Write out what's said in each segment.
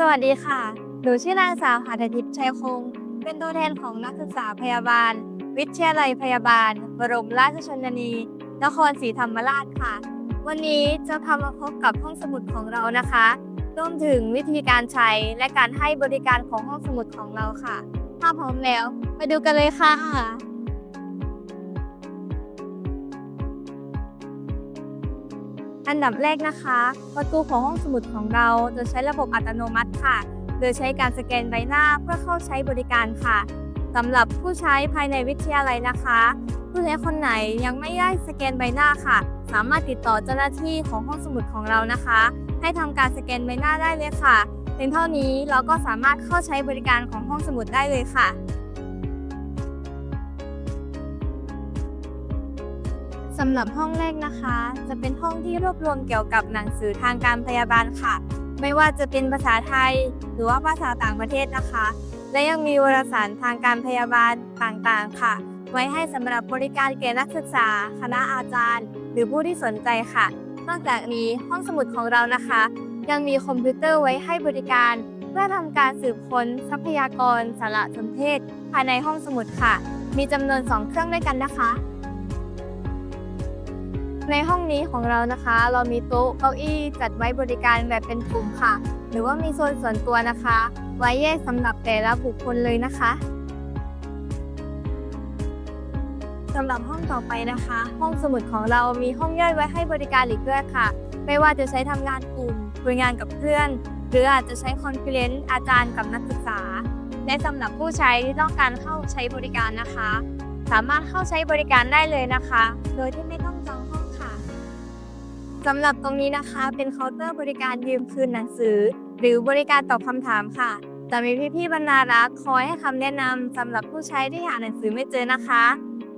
สวัสดีค่ะ หนูชื่อนางสาวหาดทิพย์ชัยคง เป็นตัวแทนของนักศึกษาพยาบาล วิทยาลัยพยาบาล บรมราชชนนี นครศรีธรรมราชค่ะ วันนี้จะพามาพบกับห้องสมุดของเรานะคะรวมถึงวิธีการใช้และการให้บริการของห้องสมุดของเราค่ะ ถ้าพร้อมแล้ว ไปดูกันเลยค่ะ อันดับแรกนะคะ ประตูของห้องสมุดของเราจะใช้ระบบอัตโนมัติค่ะ โดยใช้การสแกนใบหน้าเพื่อเข้าใช้บริการค่ะสำหรับผู้ใช้ภายในวิทยาลัยนะคะ ผู้ใช้คนไหนยังไม่ได้สแกนใบหน้าค่ะ สามารถติดต่อเจ้าหน้าที่ของห้องสมุดของเรานะคะ ให้ทำการสแกนใบหน้าได้เลยค่ะเพียงเท่านี้เราก็สามารถเข้าใช้บริการของห้องสมุดได้เลยค่ะ สำหรับห้องแรกนะคะ จะเป็นห้องที่รวบรวมเกี่ยวกับหนังสือทางการพยาบาลค่ะ ไม่ว่าจะเป็นภาษาไทย หรือว่าภาษาต่างประเทศนะคะ และยังมีวารสารทางการพยาบาลต่างๆ ค่ะ ไว้ให้สำหรับบริการแก่นักศึกษา คณะอาจารย์ หรือผู้ที่สนใจค่ะ นอกจากนี้ห้องสมุดของเรานะคะ ยังมีคอมพิวเตอร์ไว้ให้บริการ เพื่อทำการสืบค้นทรัพยากรสารสนเทศ ภายในห้องสมุดค่ะ มีจำนวน 2 เครื่องด้วยกันนะคะ ในห้องนี้ของเรานะคะ เรามีโต๊ะเก้าอี้จัดไว้บริการแบบเป็นกลุ่มค่ะ หรือว่ามีโซนส่วนตัวนะคะ ไว้แยกสำหรับแต่ละบุคคลเลยนะคะสำหรับห้องต่อไปนะคะ ห้องสมุดของเรามีห้องย่อยไว้ให้บริการอีกด้วยค่ะ ไม่ว่าจะใช้ทำงานกลุ่มคุยงานกับเพื่อน หรืออาจจะใช้คอนเฟลเลนซ์อาจารย์กับนักศึกษา และสำหรับผู้ใช้ที่ต้องการเข้าใช้บริการนะคะ สามารถเข้าใช้บริการได้เลยนะคะ โดยที่ไม่ต้อง สำหรับตรงนี้นะคะ เป็นเคาน์เตอร์บริการยืมคืนหนังสือ หรือบริการตอบคำถามค่ะจะมีพี่ๆบรรณารักษ์คอยให้คำแนะนำสำหรับผู้ใช้ที่หาหนังสือไม่เจอนะคะ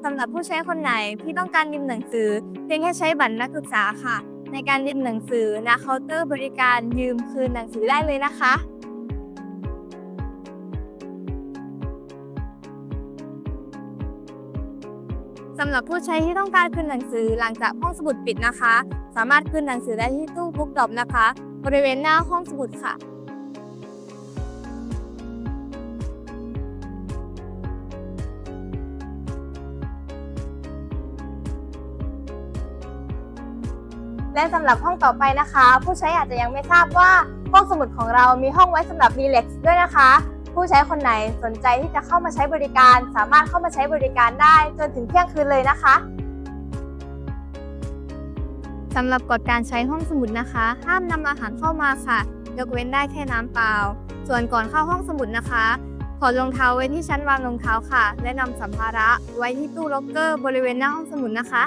สำหรับผู้ใช้คนไหนที่ต้องการยืมหนังสือ เพียงแค่ใช้บัตรนักศึกษาค่ะ ในการยืมหนังสือณเคาน์เตอร์บริการยืมคืนหนังสือได้เลยนะคะ สำหรับผู้ใช้ที่ต้องการคืนหนังสือหลังจากห้องสมุดปิดนะคะ สามารถคืนหนังสือได้ที่ตู้บุ๊กดรอปนะคะ บริเวณหน้าห้องสมุดค่ะ และสำหรับห้องต่อไปนะคะ ผู้ใช้อาจจะยังไม่ทราบว่าห้องสมุดของเรามีห้องไว้สำหรับรีแลกซ์ด้วยนะคะ ผู้ใช้คนไหนสนใจที่จะเข้ามาใช้บริการ สามารถเข้ามาใช้บริการได้จนถึงเที่ยงคืนเลยนะคะสำหรับกฎการใช้ห้องสมุดนะคะ ห้ามนำอาหารเข้ามาค่ะ ยกเว้นได้แค่น้ำเปล่า ส่วนก่อนเข้าห้องสมุดนะคะถอดรองเท้าไว้ที่ชั้นวางรองเท้าค่ะ และนำสัมภาระไว้ที่ตู้ล็อกเกอร์บริเวณหน้าห้องสมุดนะคะ